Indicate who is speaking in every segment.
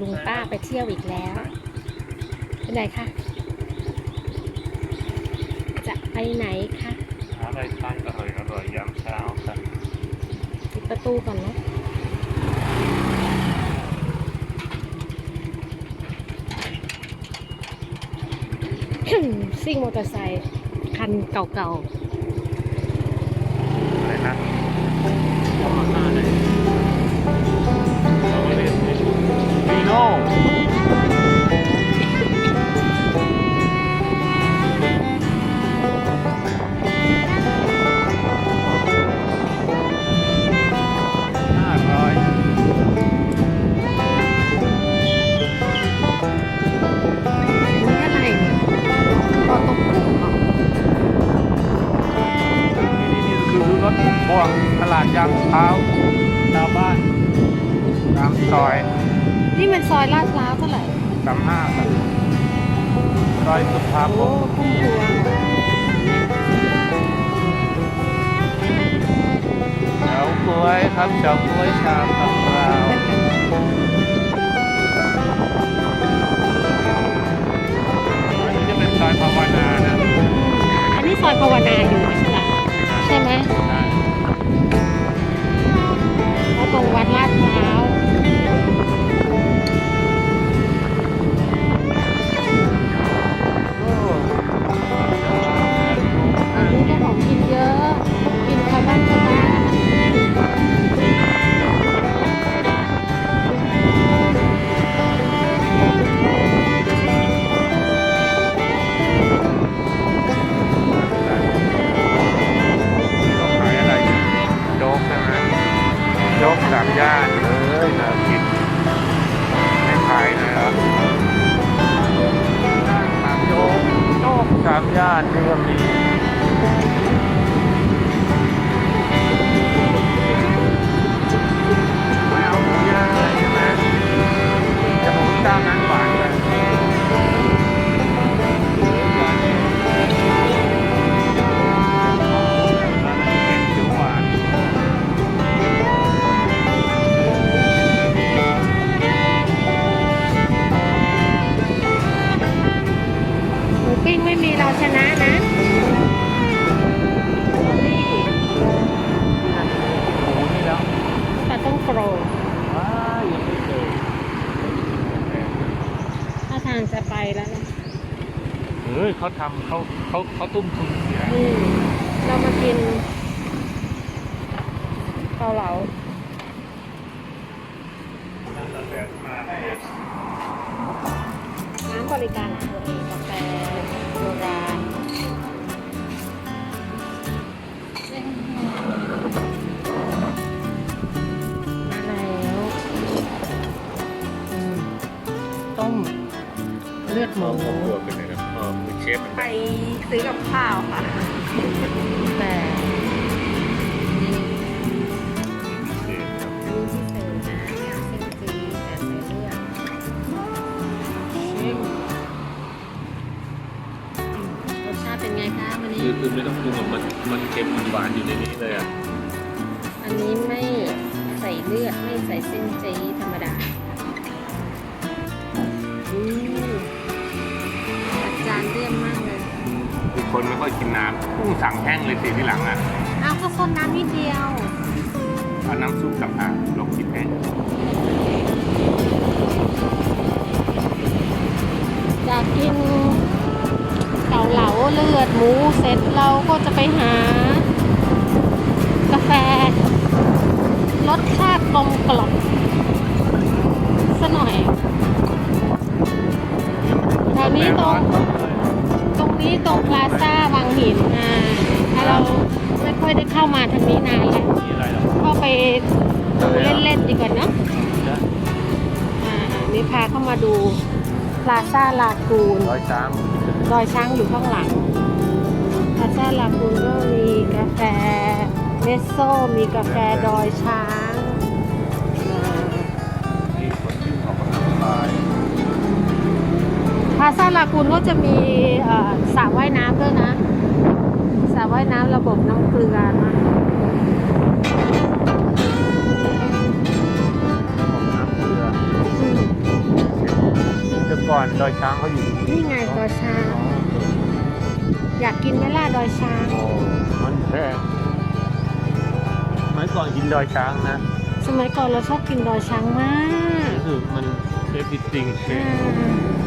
Speaker 1: ลุงป้าไปเที่ยวอีกแล้วไปไหนคะจะไปไหนคะ
Speaker 2: หาอะไรทานอร่อยอร่อยยามเช้าครับ
Speaker 1: ปิดประตูก่อนนะซิ่งมอเตอร์ไซค์คันเก่า
Speaker 2: อ วีโน่ห้าร้อย
Speaker 1: ๆนี่อะไรเนี่ยพอตกปลูกเหรอ
Speaker 2: นี่นี่คือรถพ่วงตลาดยามเช้าชาวบ้านตามซอย
Speaker 1: นี่มันซอยลาดพร้าวเท่าไหร่
Speaker 2: สามห้าครับซอยสุภาพ
Speaker 1: โอ้พุ่มพวง
Speaker 2: เฉาก้วยครับเฉาก้วยชามของเราอันนี้จะเป็นซอยภาวนานะ
Speaker 1: อันนี้ซอยภาวนาอยู่ม่ใช่เหรอใช่ไหมแล้วตรงวัดลาดพร้าว เยอะกินชาวบ้านชาวบ้าน
Speaker 2: ขายอะไรโจ๊กใช่ไหมโจ๊กสามย่านเลยนะกินไม่ขายนะครับสามโจ๊กโจ๊กสามย่านนี่ก็มีา
Speaker 1: ทางจะไปแล้วนะ
Speaker 2: เฮ้ยเขาทำเขาเขาเขาตุ้มทุนเสีย
Speaker 1: นี่เรามากินเกาเหลาน้ำบริการของตัวเองกาแฟโบราณ เลือดหมู
Speaker 2: ตัวเป็นไงครับอ๋อคือเชฟมัน
Speaker 3: ไปซื้อกับข้าวค่ะ
Speaker 1: แต่นี่
Speaker 2: เชฟครับ
Speaker 1: อันนี้พิเศษนะไม่เอาเส้นจีแต่ใส่เลือดชิมอืมรสชาติเป็นไงคะวันนี้
Speaker 2: คือคือไม่ต้องปรุงอะมันมันเค็มมันหวานอยู่ในนี้เลยอะ
Speaker 1: อันนี้ไม่ใส่เลือดไม่ใส่เส้นจีธรรมด
Speaker 2: คือคนไม่ค่อยกินน้ำกุ้งสั่งแห้งเลยสิที่หลังอะ
Speaker 1: เอาก็คนน้ำนิดเดียว
Speaker 2: เอาน้ำซุปกับอะลองกินแห้ง
Speaker 1: อยากกินเกาเหลาเลือดหมูเสร็จเราก็จะไปหา กาแฟรสชาติกลมกล่อม รงนี้ตรงพลาซ่าบางหินอ่าถ้าเราไม่ค่อยได้เข้ามาทางนี้นานแล้ว
Speaker 2: มีอะไรหรอ
Speaker 1: เข้าไปดูเล่นๆดีกว่าเนอะ
Speaker 2: นะ
Speaker 1: อ่านี่พาเข้ามาดูพลาซ่าลากูน
Speaker 2: ร้อยสาม
Speaker 1: ดอยช้างอยู่ข้างหลังพลาซ่าลากูนก็มีกาแฟเนสโซมีกาแฟดอยช้าง พาซาลากูลก็จะมีสระว่ายน้ำด้วยนะสระว่ายน้ำระบบน้ำเกลือนะแต่ก่อ
Speaker 2: นดอยช้างเขาอ
Speaker 1: ยู่นี่ไงดอยช้าง อยากกินไหมล่ะดอยช้าง
Speaker 2: มันแพงสมัยก่อนกินดอยช้างนะ
Speaker 1: สมัยก่อนเราชอบกินดอยช้างมาก
Speaker 2: คือมันเซฟจริง
Speaker 1: ๆ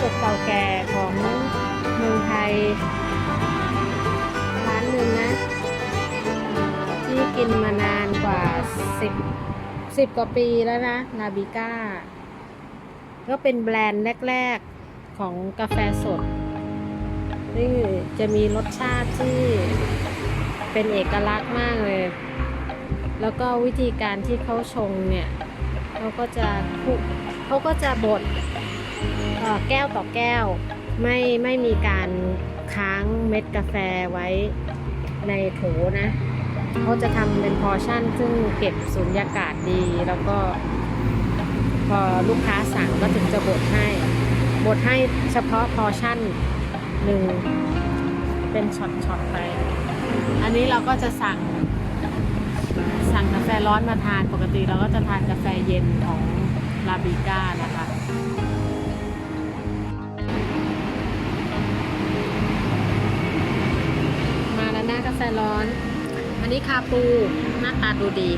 Speaker 1: สด
Speaker 2: เก่า
Speaker 1: แก่ของเมืองไทยร้านหนึ่งนะ ที่กินมานานกว่า 10 10 กว่าปีแล้วนะลาบิก้า ก็เป็นแบรนด์แรก ๆ ของกาแฟสด นี่จะมีรสชาติที่เป็นเอกลักษณ์มากเลย แล้วก็วิธีการที่เขาชงเนี่ยเขาก็จะเขาก็จะบด แก้วต่อแก้ว ไม่ไม่มีการค้างเม็ดกาแฟไว้ในโถนะเขาจะทำเป็นพอชั่น ซึ่งเก็บสุญญากาศดีแล้วก็ พอลูกค้าสั่งก็ถึงจะบดให้บดให้เฉพาะพอชั่นหนึ่งเป็นช็อตๆไป อันนี้เราก็จะสั่ง สั่งกาแฟร้อนมาทานปกติเราก็จะทานกาแฟเย็นของลาบิก้านะคะ แล้ร้อน อันนี้คาปูหน้าตาดูดี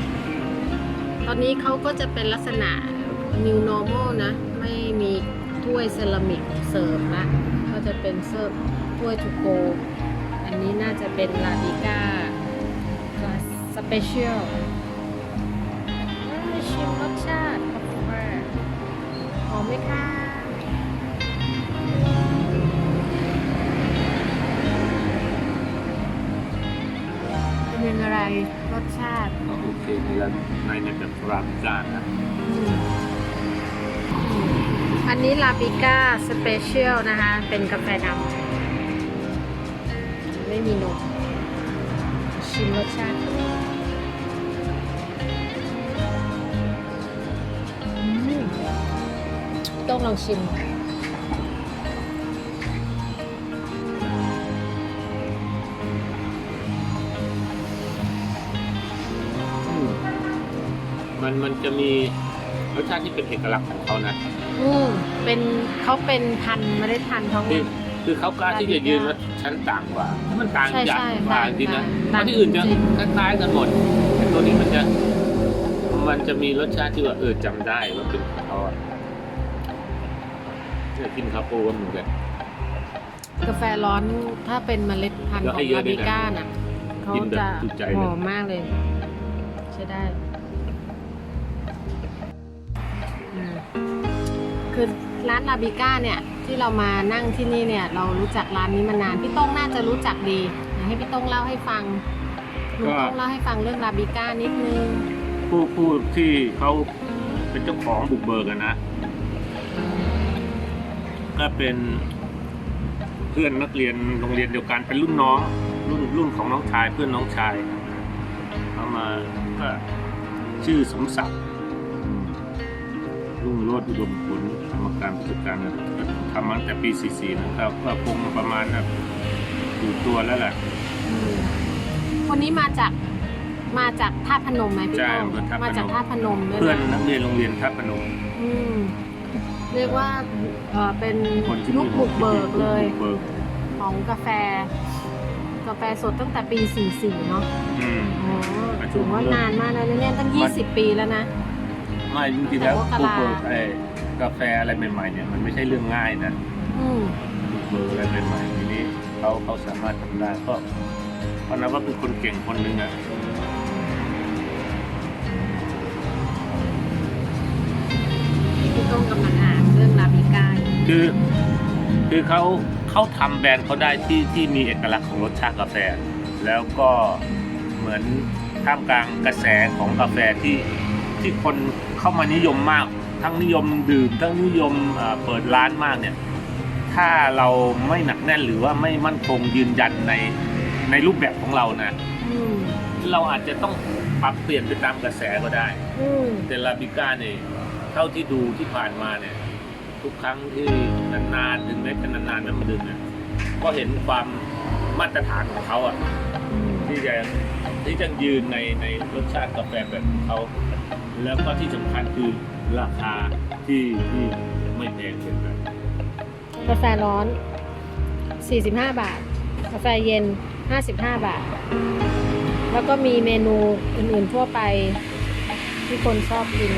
Speaker 1: ตอนนี้เขาก็จะเป็นลักษณะ new normal นะ ไม่มีถ้วยเซรามิกเสิร์ฟละก็จะเป็นเสิร์ฟถ้วยทูโก อันนี้น่าจะเป็นลาบิก้าสเปเชียลชิมรสชาติคาปูว่าหอมไหมคะ เป็นยังไงรสชาติ
Speaker 2: โอเคในระดับในในแบบราบิก้านะ
Speaker 1: อันนี้ลาบิก้าสเปเชียลนะคะ เป็นกาแฟดำไม่มีนมชิมรสชาติอืมต้องลองชิม
Speaker 2: มันมันจะมีรสชาติที่เป็นเอกลักษณ์ของเขานะ
Speaker 1: อืมเป็นเขาเป็นพันธุ์เมล็ดพันธุ์ท้อง
Speaker 2: คือคือเขากล้าที่จะยืนว่าชั้นต่างกว่ามันต่าง
Speaker 1: ใช่
Speaker 2: จาก
Speaker 1: ใช่
Speaker 2: กว่า
Speaker 1: ต่าง
Speaker 2: จริงนะเพ
Speaker 1: ต่าง
Speaker 2: ราะที่อื่นจะ
Speaker 1: จริง
Speaker 2: คล้ายๆกันหมดแต่ตัวนี้มันจะ มันจะมีรสชาติที่ว่าเออจำได้ว่าเป็นของเขาอะเนี่ยกินคาปูก็เหมือนกัน
Speaker 1: กาแฟร้อนถ้าเป็นเมล็ดพันธุ์
Speaker 2: แล้ว
Speaker 1: ขอ
Speaker 2: ให้
Speaker 1: ง
Speaker 2: เย
Speaker 1: ลา
Speaker 2: อะด้ว
Speaker 1: บิ
Speaker 2: ยนะ
Speaker 1: ก้าน่ะเขา
Speaker 2: กินแบบ
Speaker 1: จะ
Speaker 2: จุใจ
Speaker 1: ห
Speaker 2: เลย
Speaker 1: อมมากเลย ใช้ได้ คือร้านลาบิก้าเนี่ยที่เรามานั่งที่นี่เนี่ยเรารู้จักร้านนี้มานานพี่โต้งน่าจะรู้จักดีอยากให้พี่โต้งเล่าให้ฟังลุงโต้งเล่าให้ฟังเรื่องลาบิก้านิดนึง
Speaker 2: ผู้ผู้ที่เขาเป็นเจ้าของบุกเบิกอะนะ ก็เป็นเพื่อนนักเรียนโรงเรียนเดียวกันเป็นรุ่นน้อง รุ่นรุ่นของน้องชายเพื่อนน้องชายเอามาก็ชื่อสมศักดิ์ รุ่งโรจน์อุดมผลกรรมการผู้จัดการนะทำมาตั้งแต่ปี 44 นะครับก็คงประมาณแบบอยู่ตัวแล้วแหละ
Speaker 1: อืมคนนี้มาจากมาจากท่าตุพนมไหมพี่
Speaker 2: ใช่
Speaker 1: โต้ง
Speaker 2: อำเภอท่าตุพนม
Speaker 1: มาจากท่าตุพนมด้วย
Speaker 2: เพื่อน
Speaker 1: นะ
Speaker 2: นักเรียนโรงเรียนทัพพนม
Speaker 1: อืมเรียกว่าเอ่อเป็น
Speaker 2: คนที่
Speaker 1: ยุคบุกเบิกเลย
Speaker 2: บุกเบิก
Speaker 1: ของกาแฟ กาแฟสดตั้งแต่ปี 44 เนาะ
Speaker 2: อืม
Speaker 1: อ๋อ
Speaker 2: ประชุ
Speaker 1: ถื
Speaker 2: ม
Speaker 1: อว่านานมากแล้วนะเนี่ยตั้ง 20 ปีแล้วนะ
Speaker 2: ไม่จริงๆแล้ว
Speaker 1: แต่
Speaker 2: ผู้
Speaker 1: ว่า
Speaker 2: เปิดไอ้กาแฟอะไรใหม่ๆเนี่ยมันไม่ใช่เรื่องง่ายนะ
Speaker 1: อืม
Speaker 2: ผู้เปิดอะไรใหม่ๆทีนี้เขาเขาสามารถทำได้ก็เพราะนับว่าเป็นคนเก่งคนหนึ่งอะ
Speaker 1: บุกช่วงกำลังอ่านเรื่องลาบิก้าอยู่
Speaker 2: คือคือเขาเขาทำแบรนด์เขาได้ที่ที่มีเอกลักษณ์ของรสชาติกาแฟ แล้วก็เหมือนท่ามกลางกระแสของกาแฟที่ ที่คนเข้ามานิยมมาก ทั้งนิยมดื่ม ทั้งนิยมเอ่อเปิดร้านมากเนี่ยถ้าเราไม่หนักแน่นหรือว่าไม่มั่นคงยืนยันในในรูปแบบของเรานะ
Speaker 1: อืม
Speaker 2: เราอาจจะต้องปรับเปลี่ยนไปตามกระแสก็ได้
Speaker 1: อืม
Speaker 2: แต่ลาบิก้าเนี่ยเท่าที่ดูที่ผ่านมาเนี่ย ทุกครั้งที่นานๆถึงแม้จะนานๆไม่มาดื่มเนี่ยก็เห็นความมาตรฐานของเขาอะ ที่จะที่จะยืนในในรสชาติกาแฟแบบของเขา แล้วก็ที่สำคัญคือราคาที่ที่ไม่แพงเกินไป
Speaker 1: กาแฟร้อน 45 บาท กาแฟเย็น 55 บาท แล้วก็มีเมนูอื่นๆทั่วไปที่คนชอบกิน